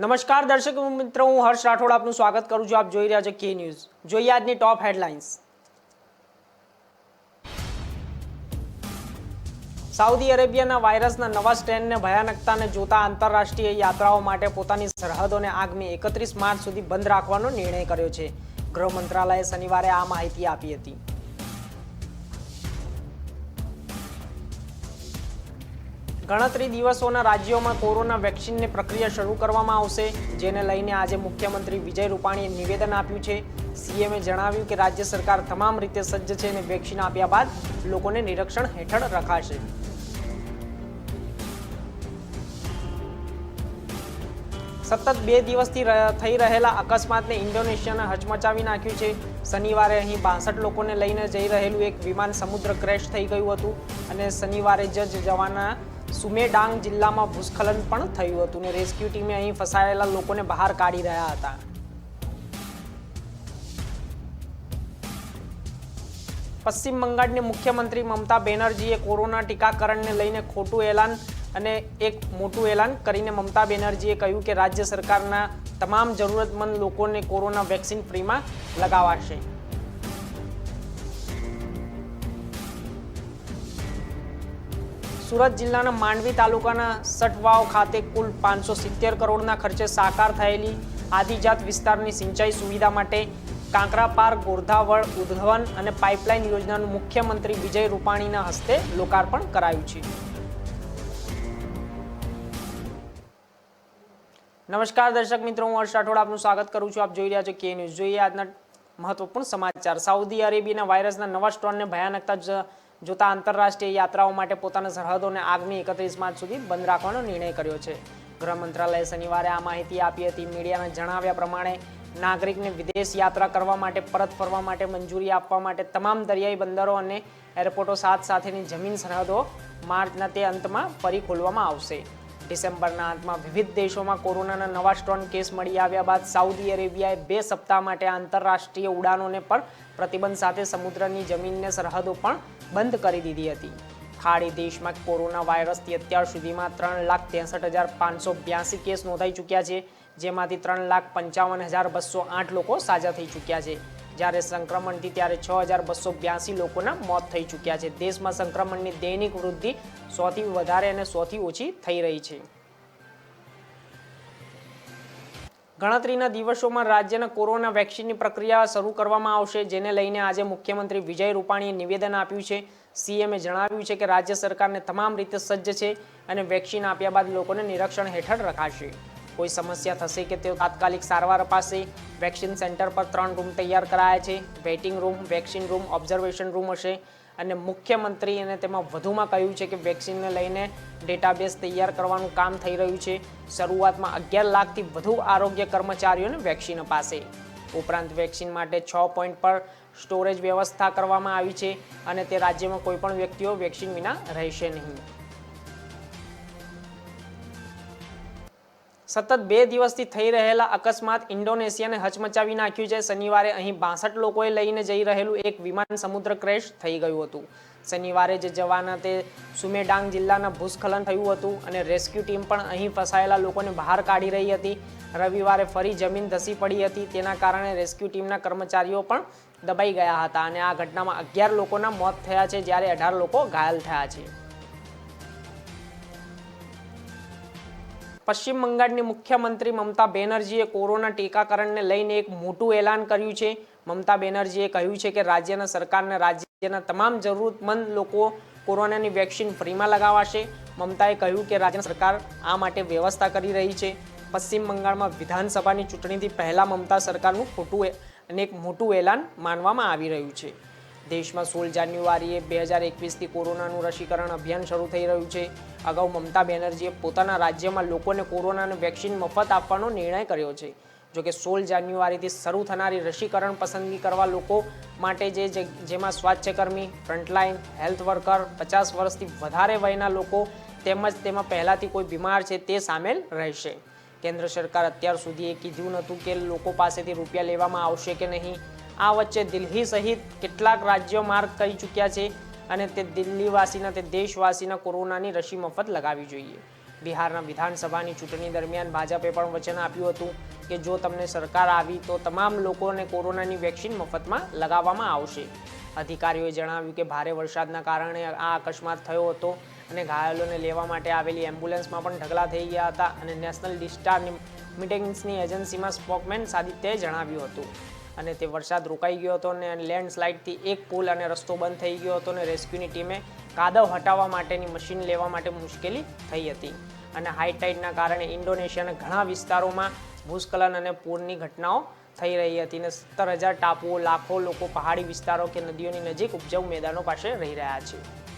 નમસ્કાર દર્શક મિત્રો, હું હર્ષ રાઠોડ આપનું સ્વાગત કરું છું. આપ જોઈ રહ્યા છો કે ન્યૂઝ જોઈએ આજની ટોપ હેડલાઇન્સ સાઉદી અરેબિયાના વાયરસના નવા સ્ટ્રેનને ભયાનકતાને જોતા આંતરરાષ્ટ્રીય યાત્રાઓ માટે પોતાની સરહદોને આગામી એકત્રીસ માર્ચ સુધી બંધ રાખવાનો નિર્ણય કર્યો છે. ગૃહ મંત્રાલયે શનિવારે આ માહિતી આપી હતી. ગણતરી દિવસોના રાજ્યોમાં કોરોના વેક્સિનની પ્રક્રિયા શરૂ કરવામાં આવશે, જેને લઈને આજે મુખ્યમંત્રી વિજય રૂપાણીએ નિવેદન આપ્યું છે. સીએમએ જણાવ્યું કે રાજ્ય સરકાર તમામ રીતે સજ્જ છે અને વેક્સિન આપ્યા બાદ લોકોને નિરીક્ષણ હેઠળ રખાશે. સતત બે દિવસથી થઈ રહેલા અકસ્માતને ઇન્ડોનેશિયાને હચમચાવી નાખ્યું છે. શનિવારે અહીં બાસઠ લોકોને લઈને જઈ રહેલું એક વિમાન સમુદ્ર ક્રેશ થઈ ગયું હતું અને શનિવારે જજ જવાના સુમેડાંગ જિલ્લામાં ભૂસ્ખલન પણ થયું હતું ને રેસ્ક્યુ ટીમે અહીં ફસાયેલા લોકોને બહાર કાઢી રહ્યા હતા. પશ્ચિમ બંગાળની મુખ્યમંત્રી મમતા બેનર્જીએ કોરોના ટીકાકરણને લઈને ખોટું એલાન અને એક મોટું એલાન કરીને મમતા બેનર્જીએ કહ્યું કે રાજ્ય સરકારના તમામ જરૂરતમંદ લોકોને કોરોના વેક્સિન ફ્રીમાં લગાવાશે. સુરત જિલ્લાના માંડવી તાલુકાના સટવાવ ખાતે કુલ પાંચસો સિત્તેર કરોડના ખર્ચે સાકાર થયેલી આદિજાત વિસ્તારની સિંચાઈ સુવિધા માટે કાંકરાપાર ગોરધાવળ ઉદ્વહન અને પાઇપલાઇન યોજનાનું મુખ્યમંત્રી વિજય રૂપાણીના હસ્તે લોકાર્પણ કરાયું છે. નમસ્કાર દર્શક મિત્રો, હું હર્ષ રાઠોડ આપનું સ્વાગત કરું છું. આપ જોઈ રહ્યા છો કે ન્યૂઝ જોઈએ આજના મહત્વપૂર્ણ સમાચાર. સાઉદી અરેબિયાના વાયરસના નવા સ્ટ્રોનને ભયાનકતા જ- જોતા આંતરરાષ્ટ્રીય યાત્રાઓ માટે પોતાના સરહદોને આગામી એકત્રીસ માર્ચ સુધી બંધ રાખવાનો નિર્ણય કર્યો છે. ગૃહ મંત્રાલયે શનિવારે આ માહિતી આપી હતી. મીડિયાને જણાવ્યા પ્રમાણે, નાગરિકને વિદેશ યાત્રા કરવા માટે, પરત ફરવા માટે મંજૂરી આપવા માટે તમામ દરિયાઈ બંદરો અને એરપોર્ટો સાથ સાથેની જમીન સરહદો માર્ચના તે અંતમાં ફરી ખોલવામાં આવશે. ડિસેમ્બરના અંતમાં વિવિધ દેશોમાં કોરોનાના નવા સ્ટ્રોન કેસ મળી આવ્યા બાદ સાઉદી અરેબિયાએ બે સપ્તાહ માટે આંતરરાષ્ટ્રીય ઉડાનોને પણ પ્રતિબંધ સાથે સમુદ્રની જમીનને સરહદો પણ બંધ કરી દીધી હતી. ખાડી દેશમાં કોરોના વાયરસથી અત્યાર સુધીમાં ત્રણ લાખ ત્રેસઠ હજાર પાંચસો બ્યાસી કેસ નોંધાઈ ચૂક્યા છે, જેમાંથી ત્રણ લાખ પંચાવન હજાર બસો આઠ લોકો સાજા થઈ ચૂક્યા છે. જ્યારે સંક્રમણથી ત્યારે છ હજાર બસો બ્યાસી લોકોના મોત થઈ ચૂક્યા છે. દેશમાં સંક્રમણની દૈનિક વૃદ્ધિ સોથી વધારે અને સોથી ઓછી થઈ રહી છે. ગણતરીના દિવસોમાં રાજ્યના કોરોના વેક્સિનની પ્રક્રિયા શરૂ કરવામાં આવશે, જેને લઈને આજે મુખ્યમંત્રી વિજય રૂપાણીએ નિવેદન આપ્યું છે. સીએમએ જણાવ્યું છે કે રાજ્ય સરકારને તમામ રીતે સજ્જ છે અને વેક્સિન આપ્યા બાદ લોકોને નિરીક્ષણ હેઠળ રખાશે. કોઈ સમસ્યા થશે કે તેઓ તાત્કાલિક સારવાર અપાશે? વેક્સિન સેન્ટર પર ત્રણ રૂમ તૈયાર કરાયા છે. Waiting room, vaccine room, observation room હશે. અને મુખ્યમંત્રી અને તેમાં વધુમાં કહ્યું છે કે વેક્સિનને લઈને ડેટાબેઝ તૈયાર કરવાનું કામ થઈ રહ્યું છે. શરૂઆતમાં અગિયાર લાખથી વધુ આરોગ્ય કર્મચારીઓને વેક્સિન અપાશે. ઉપરાંત વેક્સિન માટે છ પોઈન્ટ પર સ્ટોરેજ વ્યવસ્થા કરવામાં આવી છે અને તે રાજ્યમાં કોઈપણ વ્યક્તિઓ વેક્સિન વિના રહેશે નહીં. સતત બે દિવસથી થઈ રહેલા અકસ્માત ઇન્ડોનેશિયાને હચમચાવી નાખ્યું છે. શનિવારે અહીં બાસઠ લોકોએ લઈને જઈ રહેલું એક વિમાન સમુદ્ર ક્રેશ થઈ ગયું હતું. શનિવારે જે જવાના તે સુમેડાંગ જિલ્લાના ભૂસ્ખલન થયું હતું અને રેસ્ક્યુ ટીમ પણ અહીં ફસાયેલા લોકોને બહાર કાઢી રહી હતી. રવિવારે ફરી જમીન ધસી પડી હતી. તેના કારણે રેસ્ક્યુ ટીમના કર્મચારીઓ પણ દબાઈ ગયા હતા અને આ ઘટનામાં અગિયાર લોકોના મોત થયા છે, જ્યારે અઢાર લોકો ઘાયલ થયા છે. પશ્ચિમ બંગાળની મુખ્યમંત્રી મમતા બેનર્જીએ કોરોના ટીકાકરણને લઈને એક મોટું એલાન કર્યું છે. મમતા બેનર્જીએ કહ્યું છે કે રાજ્યના સરકારને રાજ્યના તમામ જરૂરતમંદ લોકો કોરોનાની વેક્સિન ફ્રીમાં લગાવાશે. મમતાએ કહ્યું કે રાજ્ય સરકાર આ માટે વ્યવસ્થા કરી રહી છે. પશ્ચિમ બંગાળમાં વિધાનસભાની ચૂંટણીથી પહેલાં મમતા સરકારનું ખોટું અને એક મોટું એલાન માનવામાં આવી રહ્યું છે. દેશમાં સોળ જાન્યુઆરીએ બે હજાર એકવીસથી કોરોનાનું રસીકરણ અભિયાન શરૂ થઈ રહ્યું છે. અગાઉ મમતા બેનર્જીએ પોતાના રાજ્યમાં લોકોને કોરોનાનું વેક્સિન મફત આપવાનો નિર્ણય કર્યો છે. જોકે સોળ જાન્યુઆરીથી શરૂ થનારી રસીકરણ પસંદગી કરવા લોકો માટે જે જેમાં સ્વાસ્થ્યકર્મી, ફ્રન્ટલાઇન, હેલ્થ વર્કર, પચાસ વર્ષથી વધારે વયના લોકો તેમજ તેમાં પહેલાંથી કોઈ બીમાર છે તે સામેલ રહેશે. કેન્દ્ર સરકાર અત્યાર સુધી એ કીધું નહોતું કે લોકો પાસેથી રૂપિયા લેવામાં આવશે કે નહીં. આ વચ્ચે દિલ્હી સહિત કેટલાક રાજ્યો માર્ગ કરી ચૂક્યા છે અને તે દિલ્હીવાસીના તે દેશવાસીના કોરોનાની રસી મફત લગાવી જોઈએ. બિહારના વિધાનસભાની ચૂંટણી દરમિયાન ભાજપે પણ વચન આપ્યું હતું કે જો તમને સરકાર આવી તો તમામ લોકોને કોરોનાની વેક્સિન મફતમાં લગાવવામાં આવશે. અધિકારીઓએ જણાવ્યું કે ભારે વરસાદના કારણે આ અકસ્માત થયો હતો અને ઘાયલોને લેવા માટે આવેલી એમ્બ્યુલન્સમાં પણ ઢગલા થઈ ગયા હતા અને નેશનલ ડિસ્ચાર્જ મિટિંગ્સની એજન્સીમાં સ્પોકમેન સાદિત્યએ જણાવ્યું હતું. અને તે વરસાદ રોકાઈ ગયો હતો અને લેન્ડસ્લાઇડથી એક પુલ અને રસ્તો બંધ થઈ ગયો હતો અને રેસ્ક્યુની ટીમે કાદવ હટાવવા માટેની મશીન લેવા માટે મુશ્કેલી થઈ હતી. અને હાઈટાઇડના કારણે ઇન્ડોનેશિયાના ઘણા વિસ્તારોમાં ભૂસ્ખલન અને પૂરની ઘટનાઓ થઈ રહી હતી અને સત્તર હજાર ટાપુઓ, લાખો લોકો પહાડી વિસ્તારો કે નદીઓની નજીક ઉપજાઉ મેદાનો પાસે રહી રહ્યા છે.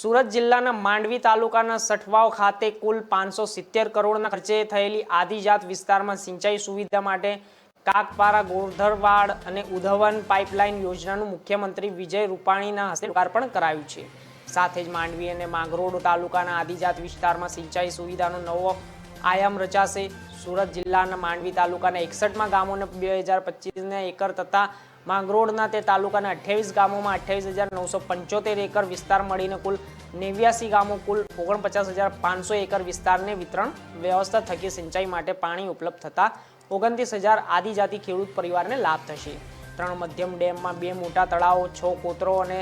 સુરત જિલ્લાના માંડવી તાલુકાના સઠવાવ ખાતે કુલ પાંચસો સિત્તેર કરોડના ખર્ચે થયેલી આદિજાત વિસ્તારમાં સિંચાઈ સુવિધા માટે કાકપારા ગોરધરવાડ અને ઉધવન પાઇપલાઇન યોજનાનું મુખ્યમંત્રી વિજય રૂપાણીના હસ્તે લોકાર્પણ કરાયું છે. સાથે જ માંડવી અને માંગરોળ તાલુકાના આદિજાત વિસ્તારમાં સિંચાઈ સુવિધાનો નવો આયામ રચાશે. સુરત જિલ્લાના માંડવી તાલુકાના એકસઠમાં ગામોને બે હજાર પચીસના એકર તથા માંગરોળના તે તાલુકાના અઠ્યાવીસ ગામોમાં અઠ્યાવીસ હજાર નવસો પંચોતેર એકર વિસ્તાર મળીને કુલ નેવ્યાસી ગામો કુલ ઓગણપચાસ હજાર પાંચસો એકર વિસ્તારને વિતરણ વ્યવસ્થા થકી સિંચાઈ માટે પાણી ઉપલબ્ધ થતાં ઓગણત્રીસ હજાર આદિજાતિ ખેડૂત પરિવારને લાભ થશે. ત્રણ મધ્યમ ડેમમાં બે મોટા તળાવો, છ કોતરો અને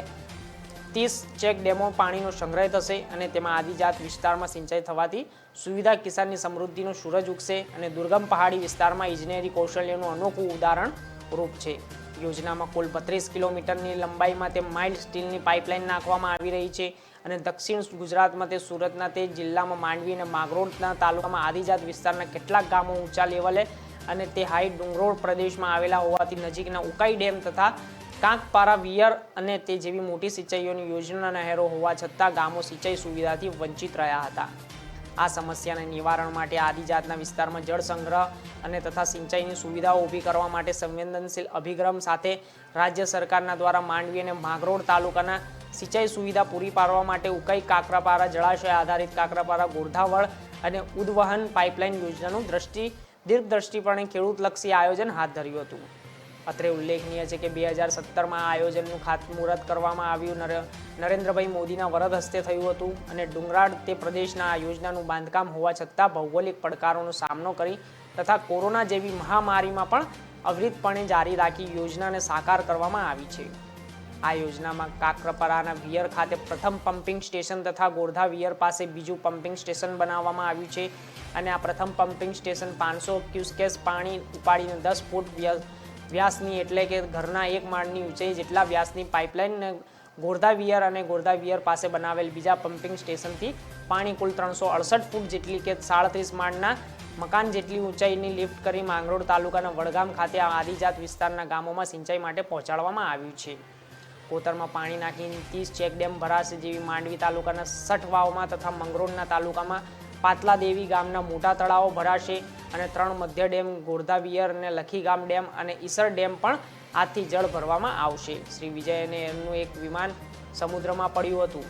ત્રીસ ચેક ડેમો પાણીનો સંગ્રહ થશે અને તેમાં આદિજાત વિસ્તારમાં સિંચાઈ થવાથી સુવિધા કિસાનની સમૃદ્ધિનો સૂરજ ઉગશે અને દુર્ગમ પહાડી વિસ્તારમાં ઇજનેરી કૌશલ્યનું અનોખું ઉદાહરણ રૂપ છે. યોજનામાં કુલ બત્રીસ કિલોમીટરની લંબાઈમાં તે માઇલ્ડ સ્ટીલની પાઇપલાઇન નાખવામાં આવી રહી છે અને દક્ષિણ ગુજરાતમાં તે સુરતના તે જિલ્લામાં માંડવી અને માગરોળના તાલુકામાં આદિજાત વિસ્તારના કેટલાક ગામો ઊંચા લેવલે અને તે હાઈ ડુંગરોળ પ્રદેશમાં આવેલા હોવાથી નજીકના ઉકાઈ ડેમ તથા કાંકપારા, વિયર અને તે જેવી મોટી સિંચાઈઓની યોજના નહેરો હોવા છતાં ગામો સિંચાઈ સુવિધાથી વંચિત રહ્યા હતા. આ સમસ્યાના નિવારણ માટે આદિજાતના વિસ્તારમાં જળ સંગ્રહ અને તથા સિંચાઈની સુવિધાઓ ઊભી કરવા માટે સંવેદનશીલ અભિગમ સાથે રાજ્ય સરકારના દ્વારા માંડવી અને માગરોળ તાલુકાના સિંચાઈ સુવિધા પૂરી પાડવા માટે ઉકાઈ કાકરાપારા જળાશય આધારિત કાકરાપારા ગોરધાવળ અને ઉદવહન પાઇપલાઇન યોજનાનું દ્રષ્ટિ દીર્ઘદ્રષ્ટિપણે ખેડૂતલક્ષી આયોજન હાથ ધર્યું હતું. અત્રે ઉલ્લેખનીય છે કે બે હજાર સત્તરમાં આ આયોજનનું ખાતમુહૂર્ત કરવામાં આવ્યું. નર, નરેન્દ્રભાઈ મોદીના વરદ હસ્તે થયું હતું અને ડુંગરાળ તે પ્રદેશના આ યોજનાનું બાંધકામ હોવા છતાં ભૌગોલિક પડકારોનો સામનો કરી તથા કોરોના જેવી મહામારીમાં પણ અવિરતપણે જારી રાખી યોજનાને સાકાર કરવામાં આવી છે. આ યોજનામાં કાકરપરાના વિયર ખાતે પ્રથમ પમ્પિંગ સ્ટેશન તથા ગોરધા વિયર પાસે બીજું પમ્પિંગ સ્ટેશન બનાવવામાં આવ્યું છે અને આ પ્રથમ પમ્પિંગ સ્ટેશન પાંચસો ક્યુસકેસ પાણી ઉપાડીને દસ ફૂટ વ્યાસની એટલે કે ઘરના એક માળની ઊંચાઈ જેટલા વ્યાસની પાઇપલાઇન ગોરધા વિયર અને ગોરધા વિયર પાસે બનાવેલ બીજા પમ્પિંગ સ્ટેશનથી પાણી કુલ ત્રણસો અડસઠ ફૂટ જેટલી કે સાડત્રીસ માળના મકાન જેટલી ઊંચાઈની લિફ્ટ કરી માંગરોળ તાલુકાના વડગામ ખાતે આદિજાત વિસ્તારના ગામોમાં સિંચાઈ માટે પહોંચાડવામાં આવ્યું છે. કોતરમાં પાણી નાખીને ત્રીસ ચેક ડેમ ભરાશે જેવી માંડવી તાલુકાના સઠ વાવમાં તથા મંગરોળના તાલુકામાં પાતલા દેવી ગામના મોટા તળાવો ભરાશે અને ત્રણ મધ્ય ડેમ ગોરધાવિયર અને લખીગામ ડેમ અને ઈસર ડેમ પણ આથી જળ ભરવામાં આવશે. શ્રી વિજય અને એમનું એક વિમાન સમુદ્રમાં પડ્યું હતું.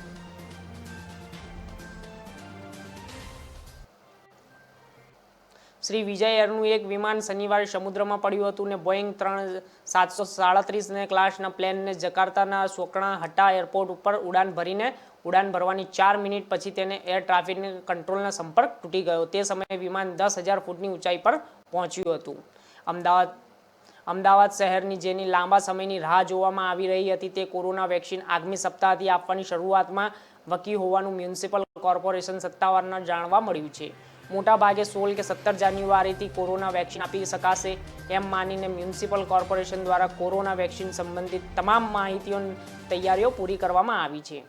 શ્રી વિજય એરનું એક વિમાન શનિવારે સમુદ્રમાં પડ્યું હતું ને બોઈંગ ત્રણ સાતસો સાડત્રીસને ક્લાસના પ્લેનને જકાર્તાના સોકણા હટા એરપોર્ટ ઉપર ઉડાન ભરીને ઉડાન ભરવાની ચાર મિનિટ પછી તેને એર ટ્રાફિક કંટ્રોલના સંપર્ક તૂટી ગયો. તે સમયે વિમાન દસ હજાર ફૂટની ઊંચાઈ પર પહોંચ્યું હતું. અમદાવાદ અમદાવાદ શહેરની જેની લાંબા સમયની રાહ જોવામાં આવી રહી હતી તે કોરોના વેક્સિન આગામી સપ્તાહથી આપવાની શરૂઆતમાં વકી હોવાનું મ્યુનિસિપલ કોર્પોરેશન સત્તાવારના જાણવા મળ્યું છે. મોટાભાગે સોળ કે સત્તર જાન્યુઆરીથી કોરોના વેક્સિન આપી શકાશે એમ માનીને મ્યુનિસિપલ કોર્પોરેશન દ્વારા કોરોના વેક્સિન સંબંધિત તમામ માહિતીઓની તૈયારીઓ પૂરી કરવામાં આવી છે.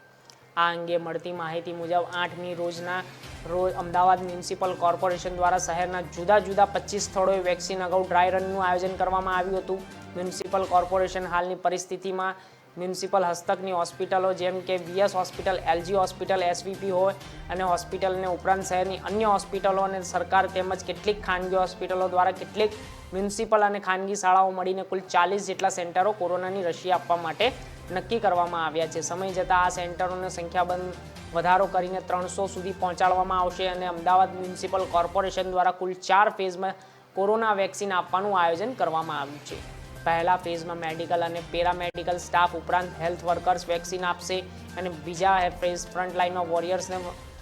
આ અંગે મળતી માહિતી મુજબ આઠમી રોજના રોજ અમદાવાદ મ્યુનિસિપલ કોર્પોરેશન દ્વારા શહેરના જુદા જુદા પચીસ સ્થળોએ વેક્સિન અગાઉ ડ્રાય રનનું આયોજન કરવામાં આવ્યું હતું. મ્યુનિસિપલ કોર્પોરેશન હાલની પરિસ્થિતિમાં મ્યુનિસિપલ હસ્તકની હોસ્પિટલો જેમ કે VS hospital, LG hospital, SVP હોય અને હોસ્પિટલને ઉપરાંત શહેરની અન્ય હોસ્પિટલો અને સરકાર તેમજ કેટલીક ખાનગી હોસ્પિટલો દ્વારા કેટલીક મ્યુનિસિપલ અને ખાનગી શાળાઓ મળીને કુલ ચાલીસ જેટલા સેન્ટરો કોરોનાની રસી આપવા માટે નક્કી કરવામાં આવ્યા છે. સમય જતાં આ સેન્ટરોને સંખ્યાબંધ વધારો કરીને ત્રણસો સુધી પહોંચાડવામાં આવશે અને અમદાવાદ મ્યુનિસિપલ કોર્પોરેશન દ્વારા કુલ ચાર ફેઝમાં કોરોના વેક્સિન આપવાનું આયોજન કરવામાં આવ્યું છે. પહેલા ફેઝમાં મેડિકલ અને પેરામેડિકલ સ્ટાફ ઉપરાંત હેલ્થ વર્કર્સ વેક્સિન આપશે અને બીજા ફેઝ ફ્રન્ટલાઇનના વોરિયર્સને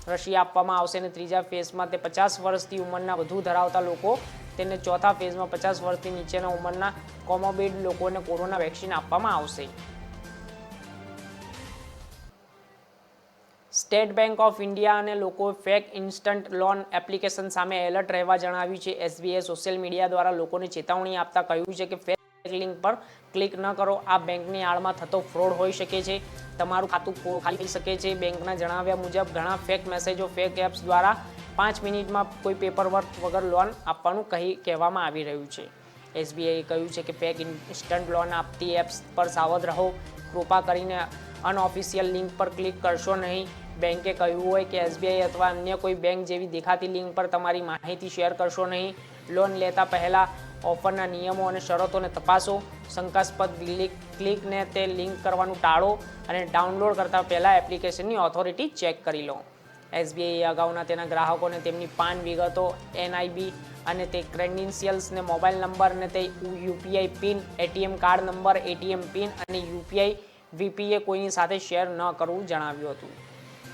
રસી આપવામાં આવશે અને ત્રીજા ફેઝમાં તે પચાસ વર્ષથી ઉંમરના વધુ ધરાવતા લોકો તેને ચોથા ફેઝમાં પચાસ વર્ષથી નીચેના ઉંમરના કોમોબેડ લોકોને કોરોના વેક્સિન આપવામાં આવશે. સ્ટેટ બેંક ઓફ ઇન્ડિયા અને લોકો ફેક ઇન્સ્ટન્ટ લોન એપ્લિકેશન સામે એલર્ટ રહેવા જણાવ્યું છે. એસબીઆઈ સોશિયલ મીડિયા દ્વારા લોકોને ચેતવણી આપતા કહ્યું છે કે ફેક લિંક પર ક્લિક ન કરો. આ બેંકની આડમાં થતો ફ્રોડ હોઈ શકે છે. તમારું ખાતું ખાલી થઈ શકે છે. બેંકના જણાવ્યા મુજબ, ઘણા ફેક મેસેજો, ફેક એપ્સ દ્વારા પાંચ મિનિટમાં કોઈ પેપર વર્ક વગર લોન આપવાનું કહી, કહેવામાં આવી રહ્યું છે. એસબીઆઈએ કહ્યું છે કે ફેક ઇન્સ્ટન્ટ લોન આપતી એપ્સ પર સાવધ રહો. કૃપા કરીને અનઓફિશિયલ લિંક પર ક્લિક કરશો નહીં. બેંકે કહ્યું હોય કે એસબીઆઈ અથવા અન્ય કોઈ બેંક જેવી દેખાતી લિંક પર તમારી માહિતી શેર કરશો નહીં. લોન લેતા પહેલાં ઓફરના નિયમો અને શરતોને તપાસો. શંકાસ્પદ ક્લિક ક્લિકને તે લિંક કરવાનું ટાળો અને ડાઉનલોડ કરતાં પહેલાં એપ્લિકેશનની ઓથોરિટી ચેક કરી લો. એસબીઆઈ અગાઉના તેના ગ્રાહકોને તેમની પાન વિગતો, એનઆઈબી અને તે ક્રેડેન્શિયલ્સને મોબાઈલ નંબર અને તે UPI pin, ATM card number, ATM pin અને યુપીઆઈ વીપીએ કોઈની સાથે શેર ન કરવું જણાવ્યું હતું.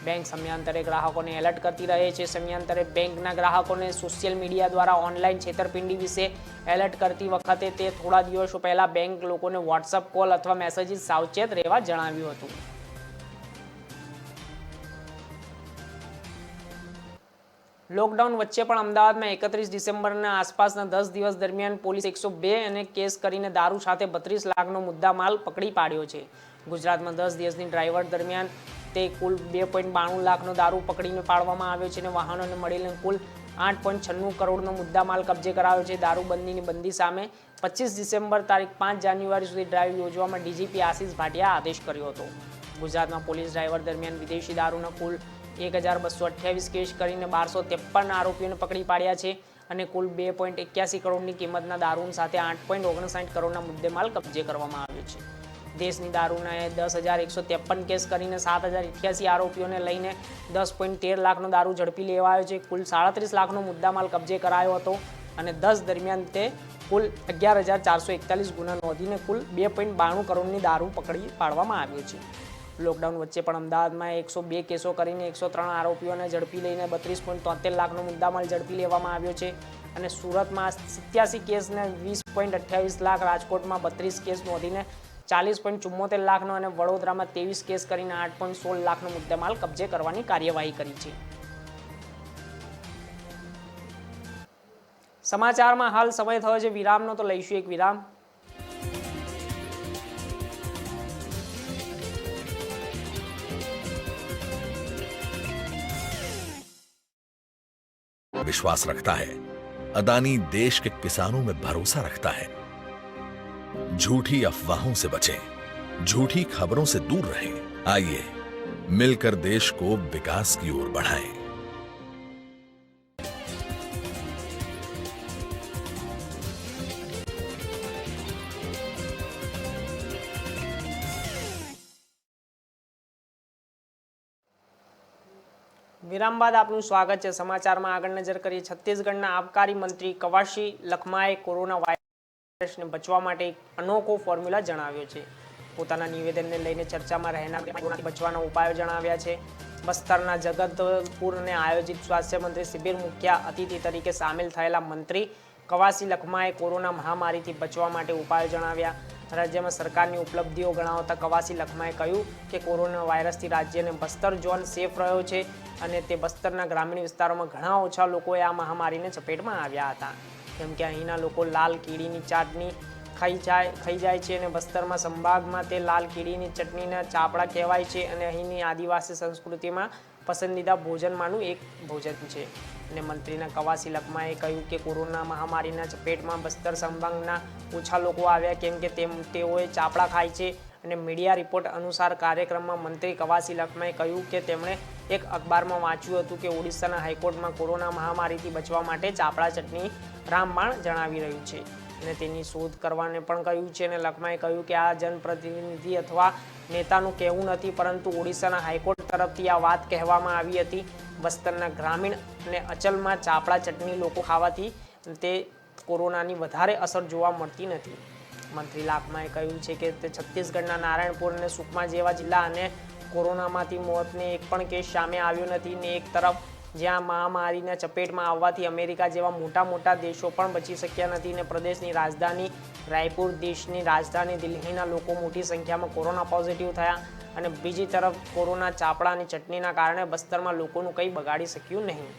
બેંક સમયાંતરે ગ્રાહકોને એલર્ટ કરતી રહે છે. સમયાંતરે બેંકના ગ્રાહકોને સોશિયલ મીડિયા દ્વારા ઓનલાઈન છેતરપિંડી વિશે એલર્ટ કરતી વખતે તે થોડા દિવસો પહેલાં બેંક લોકોને વોટ્સઅપ કોલ અથવા મેસેજીસ સાવચેત રહેવા જણાવ્યું હતું. લોકડાઉન વચ્ચે પણ અમદાવાદમાં એકત્રીસ ડિસેમ્બરના આસપાસના દસ દિવસ દરમિયાન પોલીસ એકસો બે અને કેસ કરીને દારૂ સાથે બત્રીસ લાખનો મુદ્દા માલ પકડી પાડ્યો છે. ગુજરાતમાં દસ દિવસની ડ્રાઈવર દરમિયાન તે કુલ બે પોઈન્ટ બાણું લાખનો દારૂ પકડીને પાડવામાં આવ્યો છે અને વાહનોને મળીને કુલ આઠ પોઈન્ટ છન્નું કરોડનો મુદ્દા માલ કબજે કરાયો છે. દારૂબંધીની બંદી સામે પચીસ ડિસેમ્બર તારીખ પાંચ જાન્યુઆરી સુધી ડ્રાઈવ યોજવામાં ડીજીપી આશિષ ભાટિયા આદેશ કર્યો હતો. ગુજરાતમાં પોલીસ ડ્રાઈવર દરમિયાન વિદેશી દારૂના કુલ એક હજાર બસો અઠ્યાવીસ કેસ કરીને બારસો ત્રેપન આરોપીઓને પકડી પાડ્યા છે અને કુલ બે પોઈન્ટ એક્યાસી કરોડની કિંમતના દારૂ સાથે આઠ પોઈન્ટ ઓગણસાઠ કરોડના મુદ્દેમાલ કબજે કરવામાં આવ્યો છે. દેશની દારૂના દસ હજાર એકસો ત્રેપન કેસ કરીને સાત હજાર અઠ્યાસી આરોપીઓને લઈને દસ પોઈન્ટ તેર લાખનો દારૂ ઝડપી લેવાયો છે. કુલ સાડત્રીસ લાખનો મુદ્દામાલ કબજે કરાયો હતો અને દસ દરમિયાન તે કુલ અગિયાર હજાર ચારસો એકતાલીસ ગુના નોંધીને કુલ બે પોઈન્ટ બાણું કરોડની દારૂ પકડી પાડવામાં આવ્યો છે. લોકડાઉન વચ્ચે પણ અમદાવાદમાં એકસો બે કેસો કરીને એકસો ત્રણ આરોપીઓને ઝડપી લઈને બત્રીસ પોઈન્ટ તોતેર લાખનો મુદ્દામાલ ઝડપી લેવામાં આવ્યો છે અને સુરતમાં સિત્યાસી કેસને વીસ પોઈન્ટ અઠ્યાવીસ લાખ રાજકોટમાં બત્રીસ કેસ નોંધીને ચાલીસ પોઈન્ટ ચુમ્મોતેર લાખનો અને વડોદરામાં ત્રેવીસ કેસ કરીને આઠ પોઈન્ટ સોળ લાખનો મુદ્દામાલ કબજે કરવાની કાર્યવાહી કરી છે સમાચારમાં હાલ સમય થયો છે વિરામનો તો લઈશું એક વિરામ विश्वास रखता है अदानी देश के किसानों में भरोसा रखता है झूठी अफवाहों से बचें झूठी खबरों से दूर रहें आइए मिलकर देश को विकास की ओर बढ़ाएं વિરામ બાદ આપનું સ્વાગત છે સમાચારમાં આગળ નજર કરીએ છત્તીસગઢના આબકારી મંત્રી કવાશી લખમાએ કોરોના વાયરસને બચવા માટે એક અનોખો ફોર્મ્યુલા જણાવ્યો છે. પોતાના નિવેદનને લઈને ચર્ચામાં રહેનાર બચવાના ઉપાયો જણાવ્યા છે. બસ્તરના જગતપુરને આયોજિત સ્વાસ્થ્ય મંત્રી શિબિર મુખ્ય અતિથિ તરીકે સામેલ થયેલા મંત્રી કવાસી લખમાએ કોરોના મહામારીથી બચવા માટે ઉપાયો જણાવ્યા. રાજ્યમાં સરકારની ઉપલબ્ધિઓ ગણાવતા કવાસી લખમાએ કહ્યું કે, કોરોના વાયરસથી રાજ્યને બસ્તર ઝોન સેફ રહ્યો છે અને તે બસ્તરના ગ્રામીણ વિસ્તારોમાં ઘણા ઓછા લોકોએ આ મહામારીને ચપેટમાં આવ્યા હતા. કેમ કે અહીંના લોકો લાલ કીડીની ચાટણી ખાઈ જાય ખાઈ જાય છે અને બસ્તરમાં, સંભાગમાં તે લાલ કીડીની ચટણીના ચાપડા કહેવાય છે અને અહીંની આદિવાસી સંસ્કૃતિમાં પસંદીદા ભોજનમાંનું એક ભોજન છે. અને મંત્રીના કવાસી લખમાએ કહ્યું કે કોરોના મહામારીના ચપેટમાં બસ્તર સંભાગના ઓછા લોકો આવ્યા કેમ કે તેમ, તેઓએ ચાપડા ખાય છે. અને મીડિયા રિપોર્ટ અનુસાર કાર્યક્રમમાં મંત્રી કવાસી લખમાએ કહ્યું કે તેમણે એક અખબારમાં વાંચ્યું હતું કે ઓડિશાના હાઈકોર્ટમાં કોરોના મહામારીથી બચવા માટે ચાપડા ચટણી રામબાણ જણાવી રહ્યું છે. અને તેની શોધ કરવાને પણ કહ્યું છે અને લખમાએ કહ્યું કે આ જનપ્રતિનિધિ અથવા નેતાનું કહેવું નથી, પરંતુ ઓડિશાના હાઈકોર્ટ તરફથી આ વાત કહેવામાં આવી હતી. બસ્તરના ગ્રામીણ અને અચલમાં ચાપડા ચટણી લોકો ખાવાથી તે કોરોનાની વધારે અસર જોવા મળતી નથી. મંત્રી લાખમાએ કહ્યું છે કે તે છત્તીસગઢના નારાયણપુર અને સુકમા જેવા જિલ્લા અને કોરોનામાંથી મોતને એક પણ કેસ સામે આવ્યો નથી ને એક તરફ જ્યાં મહામારીના ચપેટમાં આવવાથી અમેરિકા જેવા મોટા મોટા દેશો પણ બચી શક્યા નથી ને પ્રદેશની રાજધાની રાયપુર દેશની રાજધાની દિલ્હીના લોકો મોટી સંખ્યામાં કોરોના પોઝિટિવ થયા અને બીજી તરફ કોરોના ચાપડા અને ચટણીના કારણે બસ્તરમાં લોકોનું કંઈ બગાડી શક્યું નહીં.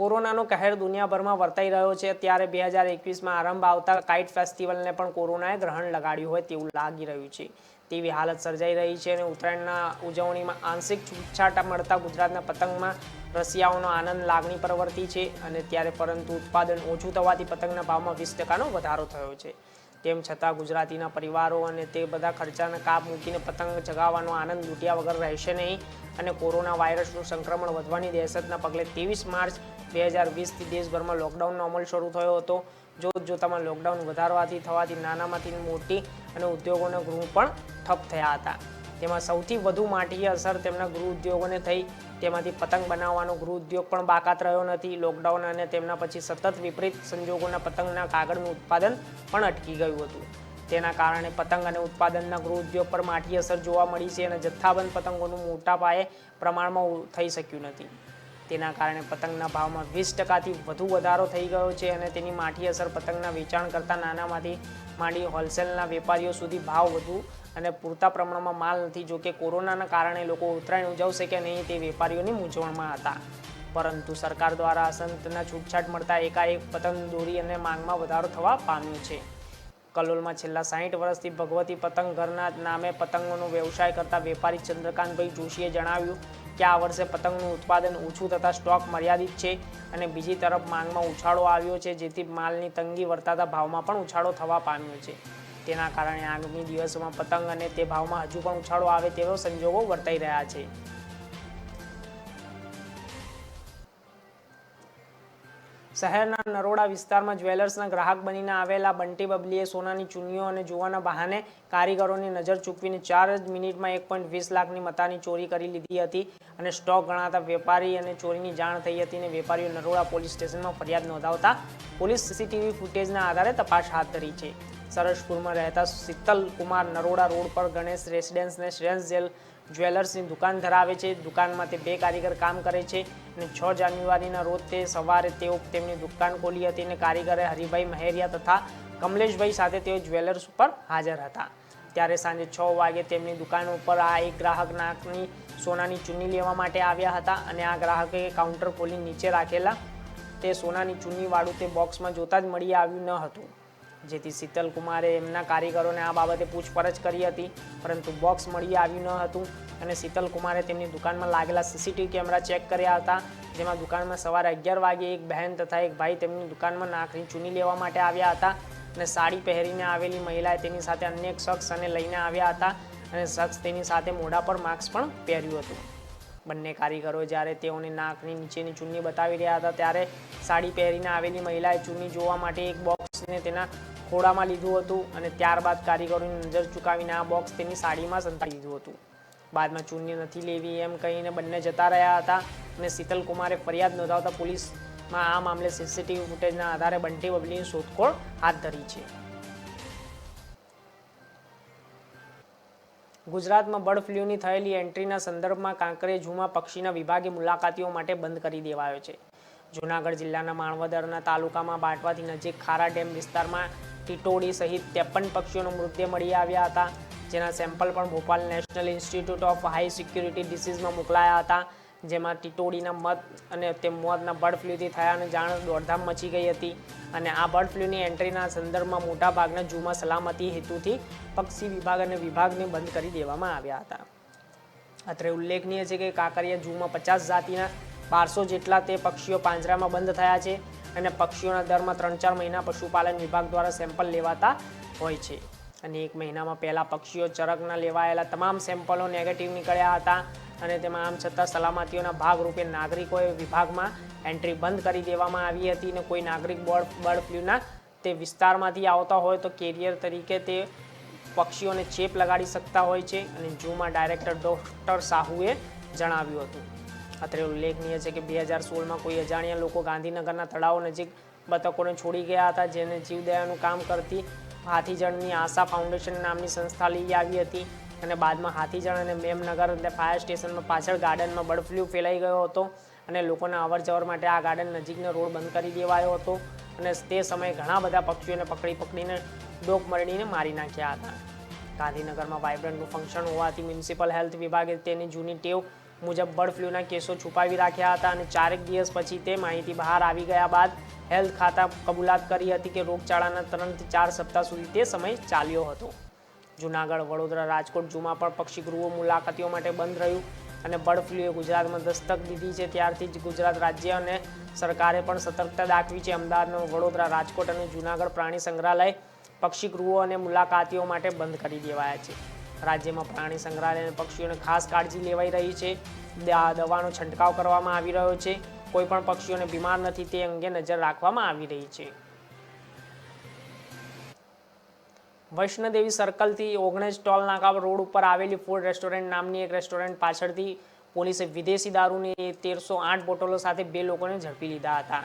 કોરોનાનો કહેર દુનિયાભરમાં વર્તાઈ રહ્યો છે. ત્યારે બે હજાર એકવીસમાં આરંભ આવતા કાઇટ ફેસ્ટિવલને પણ કોરોનાએ ગ્રહણ લગાડ્યું હોય તેવું લાગી રહ્યું છે. તેવી હાલત સર્જાઈ રહી છે અને ઉત્તરાયણના ઉજવણીમાં આંશિક છૂટછાટ મળતા ગુજરાતના પતંગમાં રસિયાઓનો આનંદ લાગણી પરવર્તી છે અને ત્યારે પરંતુ ઉત્પાદન ઓછું થવાથી પતંગના ભાવમાં વીસ ટકાનો વધારો થયો છે. તેમ છતાં ગુજરાતીના પરિવારો અને તે બધા ખર્ચાના કાપ મૂકીને પતંગ ચગાવવાનો આનંદ લૂંટ્યા વગર રહેશે નહીં અને કોરોના વાયરસનું સંક્રમણ વધવાની દહેશતના પગલે ત્રેવીસ માર્ચ બે હજાર વીસથી દેશભરમાં લોકડાઉનનો અમલ શરૂ થયો હતો. જોત જોતામાં લોકડાઉન વધારવાથી થવાથી નાનામાંથી મોટી અને ઉદ્યોગોના ગૃહ પણ ઠપ થયા હતા. તેમાં સૌથી વધુ માઠી અસર તેમના ગૃહ ઉદ્યોગોને થઈ. તેમાંથી પતંગ બનાવવાનો ગૃહ ઉદ્યોગ પણ બાકાત રહ્યો નથી. લોકડાઉન અને તેમના પછી સતત વિપરીત સંજોગોના પતંગના કાગળનું ઉત્પાદન પણ અટકી ગયું હતું. તેના કારણે પતંગ અને ઉત્પાદનના ગૃહ ઉદ્યોગ પર માઠી અસર જોવા મળી છે અને જથ્થાબંધ પતંગોનું મોટા પાયે પ્રમાણમાં થઈ શક્યું નથી. તેના કારણે પતંગના ભાવમાં વીસ ટકાથી વધુ વધારો થઈ ગયો છે અને તેની માઠી અસર પતંગના વેચાણ કરતા નાનામાંથી માંડી હોલસેલના વેપારીઓ સુધી ભાવ વધુ અને પૂરતા પ્રમાણમાં માલ નથી, જો કે કોરોનાના કારણે લોકો ઉત્તરાયણ ઉજવશે કે નહીં તે વેપારીઓની મૂંઝવણમાં હતા. પરંતુ સરકાર દ્વારા અસંતના છૂટછાટ મળતા એકાએક પતંગ દોરી અને માંગમાં વધારો થવા પામ્યો છે. કલોલમાં છેલ્લા સાહીઠ વર્ષથી ભગવતી પતંગ ઘરના નામે પતંગોનો વ્યવસાય કરતા વેપારી ચંદ્રકાંતભાઈ જોશીએ જણાવ્યું કે આ વર્ષે પતંગનું ઉત્પાદન ઓછું થતાં સ્ટોક મર્યાદિત છે અને બીજી તરફ માંગમાં ઉછાળો આવ્યો છે, જેથી માલની તંગી વર્તાતા ભાવમાં પણ ઉછાળો થવા પામ્યો છે. તેના કારણે આગામી દિવસોમાં પતંગ અને તે ભાવમાં હજુ પણ ઉછાળો આવે તેવો સંજોગો વર્તાઈ રહ્યા છે. શહેરના નરોડા વિસ્તારમાં જ્વેલર્સના ગ્રાહક બનીને આવેલા બંટી બબલીએ સોનાની ચૂનીઓ અને જોવાના બહાને કારીગરોની નજર ચૂકવીને ચાર જ મિનિટમાં એક પોઈન્ટ વીસ લાખની મતાની ચોરી કરી લીધી હતી અને સ્ટોક ગણાતા વેપારી અને ચોરીની જાણ થઈ હતી અને વેપારીઓ નરોડા પોલીસ સ્ટેશનમાં ફરિયાદ નોંધાવતા પોલીસ સીસીટીવી ફૂટેજના આધારે તપાસ હાથ ધરી છે. સરસપુરમાં રહેતા શીતલ કુમાર નરોડા રોડ પર ગણેશ રેસિડેન્સને શ્રેયસ જેલ જ્વેલર્સની દુકાન ધરાવે છે. દુકાનમાં તે બે કારીગર કામ કરે છે અને છ જાન્યુઆરીના રોજ તે સવારે તેઓ તેમની દુકાન ખોલી હતી અને કારીગરે હરિભાઈ મહેરિયા તથા કમલેશભાઈ સાથે તેઓ જ્વેલર્સ ઉપર હાજર હતા. ત્યારે સાંજે છ વાગે તેમની દુકાન ઉપર આ એક ગ્રાહક નાકની સોનાની ચૂની લેવા માટે આવ્યા હતા અને આ ગ્રાહકે કાઉન્ટર ખોલી નીચે રાખેલા તે સોનાની ચૂનીવાળું તે બોક્સમાં જોતાં જ મળી આવ્યું ન હતું. જેથી શીતલ કુમારે એમના કારીગરોને આ બાબતે પૂછપરછ કરી હતી, પરંતુ બોક્સ મળી આવ્યું ન હતું અને શીતલ કુમારે તેમની દુકાનમાં લાગેલા સીસીટીવી કેમેરા ચેક કર્યા હતા, જેમાં દુકાનમાં સવારે અગિયાર વાગે એક બહેન તથા એક ભાઈ તેમની દુકાનમાં નાખરી ચૂની લેવા માટે આવ્યા હતા અને સાડી પહેરીને આવેલી મહિલાએ તેની સાથે અન્ય એક શખ્સ અને લઈને આવ્યા હતા અને શખ્સ તેની સાથે મોઢા પર માસ્ક પણ પહેર્યું હતું. બંને કારીગરો જ્યારે તેઓને નાકની નીચેની ચૂની બતાવી રહ્યા હતા, ત્યારે સાડી પહેરીને આવેલી મહિલાએ ચૂની જોવા માટે એક બોક્સને તેના ખોડામાં લીધું હતું અને ત્યારબાદ કારીગરોની નજર ચૂકાવીને આ બોક્સ તેની સાડીમાં સંતાડી દીધું હતું. બાદમાં ચૂની નથી લેવી એમ કહીને બંને જતા રહ્યા હતા અને શીતલ કુમારે ફરિયાદ નોંધાવતા પોલીસમાં આ મામલે સીસીટીવી ફૂટેજના આધારે બંટી બબલીની શોધખોળ હાથ ધરી છે. ગુજરાતમાં બર્ડ ફ્લૂની થયેલી એન્ટ્રીના સંદર્ભમાં કાંકરે ઝૂમાં પક્ષીના વિભાગે મુલાકાતીઓ માટે બંધ કરી દેવાયો છે. જૂનાગઢ જિલ્લાના માણવદરના તાલુકામાં બાટવાથી નજીક ખારા ડેમ વિસ્તારમાં ટીટોડી સહિત ત્રેપન પક્ષીઓનો મૃતદેહ મળી આવ્યા હતા, જેના સેમ્પલ પણ Bhopal national institute of high security ડિસીઝમાં મોકલાયા હતા. જેમાં ટીટોડીના મત અને તે મોતના બર્ડ ફ્લૂથી થયાની જાણ દોડધામ મચી ગઈ હતી. અને આ બર્ડ ફ્લૂની એન્ટ્રીના સંદર્ભમાં મોટાભાગના ઝૂમાં સલામતી હેતુથી પક્ષી વિભાગ અને વિભાગને બંધ કરી દેવામાં આવ્યા હતા. અત્રે ઉલ્લેખનીય છે કે કાંકરિયા ઝૂમાં પચાસ જાતિના બારસો જેટલા તે પક્ષીઓ પાંજરામાં બંધ થયા છે અને પક્ષીઓના દરમાં ત્રણ ચાર મહિના પશુપાલન વિભાગ દ્વારા સેમ્પલ લેવાતા હોય છે. અને એક મહિનામાં પહેલાં પક્ષીઓ ચરકના લેવાયેલા તમામ સેમ્પલો નેગેટિવ નીકળ્યા હતા અને તેમાં આમ છતાં સલામતીઓના ભાગરૂપે નાગરિકોએ વિભાગમાં એન્ટ્રી બંધ કરી દેવામાં આવી હતી અને કોઈ નાગરિક બર્ડ બર્ડ ફ્લૂના તે વિસ્તારમાંથી આવતા હોય તો કેરિયર તરીકે તે પક્ષીઓને ચેપ લગાડી શકતા હોય છે અને જૂમાં ડાયરેક્ટર ડૉક્ટર સાહુએ જણાવ્યું હતું. અત્રે ઉલ્લેખનીય છે કે બે હજાર સોળમાં કોઈ અજાણ્યા લોકો ગાંધીનગરના તળાવ નજીક બતકોને છોડી ગયા હતા જેને જીવદયાનું કામ કરતી હાથીજણની આશા ફાઉન્ડેશન નામની સંસ્થા લઈ આવી હતી અને બાદમાં હાથીજણ અને મેમનગર એટલે ફાયર સ્ટેશનમાં પાછળ ગાર્ડનમાં બર્ડ ફ્લૂ ફેલાઈ ગયો હતો અને લોકોના અવર જવર માટે આ ગાર્ડન નજીકનો રોડ બંધ કરી દેવાયો હતો અને તે સમયે ઘણા બધા પક્ષીઓને પકડી પકડીને ડોક મરડીને મારી નાખ્યા હતા. ગાંધીનગરમાં વાઇબ્રન્ટનું ફંક્શન હોવાથી મ્યુનિસિપલ હેલ્થ વિભાગે તેની જૂની ટેવ મુજબ બર્ડ ફ્લૂના કેસો છુપાવી રાખ્યા હતા અને ચારેક દિવસ પછી તે માહિતી બહાર આવી ગયા બાદ હેલ્થ ખાતા કબૂલાત કરી હતી કે રોગચાળાના ત્રણથી ચાર સપ્તાહ સુધી તે સમય ચાલ્યો હતો. જુનાગઢ, વડોદરા, રાજકોટ જુમાં પણ પક્ષી ગૃહો મુલાકાતીઓ માટે બંધ રહ્યું અને બર્ડ ફ્લૂએ ગુજરાતમાં દસ્તક દીધી છે. ત્યારથી જ ગુજરાત રાજ્ય અને સરકારે પણ સતર્કતા દાખવી છે. અમદાવાદનો વડોદરા, રાજકોટ અને જુનાગઢ પ્રાણી સંગ્રહાલય પક્ષી ગૃહો અને મુલાકાતીઓ માટે બંધ કરી દેવાયા છે. રાજ્યમાં પ્રાણી સંગ્રહાલય અને પક્ષીઓને ખાસ કાળજી લેવાઈ રહી છે. દવાનો છંટકાવ કરવામાં આવી રહ્યો છે. કોઈ પણ પક્ષીઓને બીમાર નથી તે અંગે નજર રાખવામાં આવી રહી છે. વૈષ્ણોદેવી સર્કલથી ઓગણીસ ટોલ નાકા રોડ ઉપર આવેલી ફૂડ રેસ્ટોરન્ટ નામની એક રેસ્ટોરન્ટ પાછળથી પોલીસે વિદેશી દારૂની તેરસો આઠ બોટલો સાથે બે લોકોને ઝડપી લીધા હતા.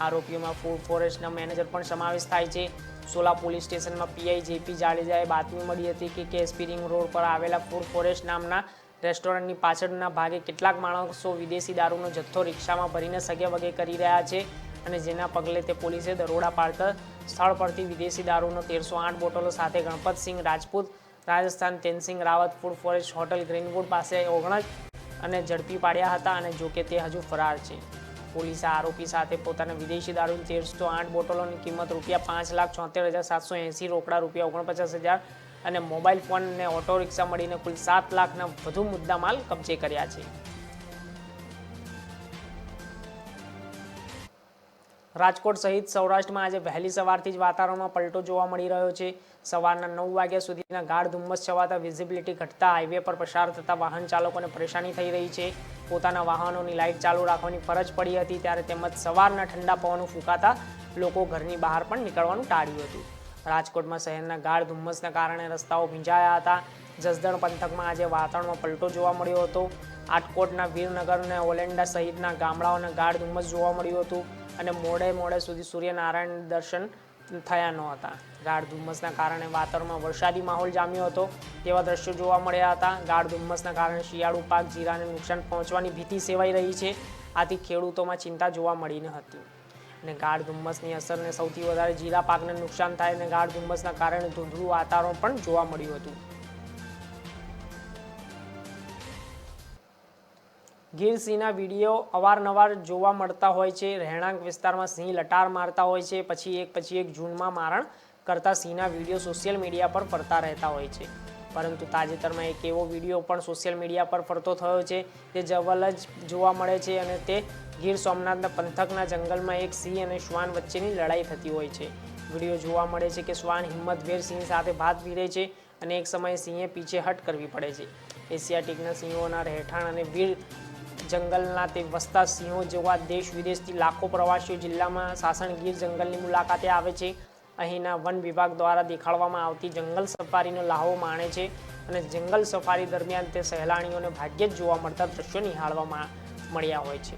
આરોપીઓમાં ફૂડ ફોરેસ્ટના મેનેજર પણ સમાવેશ થાય છે. સોલા પોલીસ સ્ટેશનમાં પીઆઈ જેપી જાડેજાએ બાતમી મળી હતી કે કેએસપી રિંગ રોડ પર આવેલા ફૂડ ફોરેસ્ટ નામના રેસ્ટોરન્ટની પાછળના ભાગે કેટલાક માણસો વિદેશી દારૂનો જથ્થો રિક્ષામાં ભરીને સગે વગે કરી રહ્યા છે અને જેના પગલે તે પોલીસે દરોડા પાડતા સ્થળ પરથી વિદેશી દારૂનો તેરસો આઠ બોટલો સાથે Ganpatsinh Rajput, Rajasthan Tensinh Rawat food forest hotel greenwood પાસે ઓગણજ અને ઝડપી પાડ્યા હતા અને જોકે તે હજુ ફરાર છે. પોલીસે આરોપી સાથે પોતાના વિદેશી દારૂની તેરસો આઠ બોટલોની કિંમત રૂપિયા પાંચ લાખ છોતેર હજાર સાતસો એંસી રોકડા રૂપિયા ઓગણપચાસ હજાર અને મોબાઈલ ફોન અને ઓટો રિક્ષા મળીને કુલ સાત લાખના વધુ મુદ્દામાલ કબજે કર્યા છે. રાજકોટ સહિત સૌરાષ્ટ્રમાં આજે વહેલી સવારથી જ વાતાવરણમાં પલટો જોવા મળી રહ્યો છે. સવારના નવ વાગ્યા સુધીના ગાઢ ધુમ્મસ છવાતા વિઝિબિલિટી ઘટતા હાઈવે પર પસાર થતા વાહન ચાલકોને પરેશાની થઈ રહી છે. પોતાના વાહનોની લાઇટ ચાલુ રાખવાની ફરજ પડી હતી ત્યારે તેમજ સવારના ઠંડા પવનો ફૂંકાતા લોકો ઘરની બહાર પણ નીકળવાનું ટાળ્યું હતું. રાજકોટમાં શહેરના ગાઢ ધુમ્મસના કારણે રસ્તાઓ ભીંજાયા હતા. જસદણ પંથકમાં આજે વાતાવરણમાં પલટો જોવા મળ્યો હતો. આટકોટના વીરનગર અને ઓલેન્ડા સહિતના ગામડાઓના ગાઢ ધુમ્મસ જોવા મળ્યું હતું અને મોડે મોડે સુધી સૂર્યનારાયણ દર્શન થયા નહોતા. ગાઢ ધુમ્મસના કારણે વાતાવરણમાં વરસાદી માહોલ જામ્યો હતો. તેવા દ્રશ્યો જોવા મળ્યા હતા. ગાઢ ધુમ્મસના કારણે શિયાળુ પાક જીરાને નુકસાન પહોંચવાની ભીતિ સેવાઈ રહી છે. આથી ખેડૂતોમાં ચિંતા જોવા મળી ન હતી. અને ગાઢ ધુમ્મસની અસરને સૌથી વધારે જીરા પાકને નુકસાન થાય અને ગાઢ ધુમ્મસના કારણે ધૂંધળું વાતાવરણ પણ જોવા મળ્યું હતું. ગીર સિંહના વીડિયો અવારનવાર જોવા મળતા હોય છે. રહેણાંક વિસ્તારમાં સિંહ લટાર મારતા હોય છે. પછી એક પછી એક જૂનમાં મારણ કરતા સિંહના વીડિયો સોશિયલ મીડિયા પર ફરતા રહેતા હોય છે. પરંતુ તાજેતરમાં એક એવો વીડિયો પણ સોશિયલ મીડિયા પર ફરતો થયો છે જે જવલ જ જોવા મળે છે અને તે ગીર સોમનાથના પંથકના જંગલમાં એક સિંહ અને શ્વાન વચ્ચેની લડાઈ થતી હોય છે. વીડિયો જોવા મળે છે કે શ્વાન હિંમતભેર સિંહ સાથે ભાત ભીરે છે અને એક સમયે સિંહે પીછેહટ કરવી પડે છે. એશિયાટિકના સિંહોના રહેઠાણ અને વીર જંગલના તે વસતા સિંહો જેવા દેશ વિદેશથી લાખો પ્રવાસીઓ જિલ્લામાં સાસણગીર જંગલની મુલાકાતે આવે છે. અહીંના વન વિભાગ દ્વારા દેખાડવામાં આવતી જંગલ સફારીનો લાહો માણે છે અને જંગલ સફારી દરમિયાન તે સહેલાણીઓને ભાગ્યે જ જોવા મળતા દ્રશ્યો નિહાળવામાં મળ્યા હોય છે.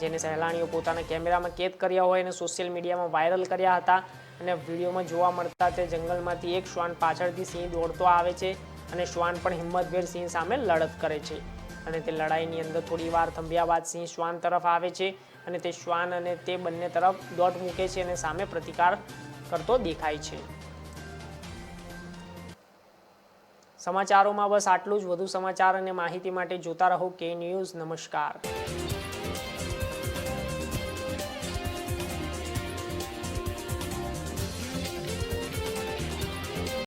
જેને સહેલાણીઓ પોતાના કેમેરામાં કેદ કર્યા હોય અને સોશિયલ મીડિયામાં વાયરલ કર્યા હતા અને વિડીયોમાં જોવા મળતા તે જંગલમાંથી એક શ્વાન પાછળથી સિંહ દોડતો આવે છે અને શ્વાન પણ હિંમતભેર સિંહ સામે લડત કરે છે. અને તે લડાઈની અંદર થોડી વાર થંભ્યા બાદ સિંહ શ્વાન તરફ આવે છે અને તે શ્વાન અને તે બંને તરફ દોટ મૂકે છે અને સામે પ્રતિકાર કરતો દેખાય છે. સમાચારોમાં બસ આટલું જ. વધુ સમાચાર અને માહિતી માટે જોતા રહો કે ન્યૂઝ નમસ્કાર.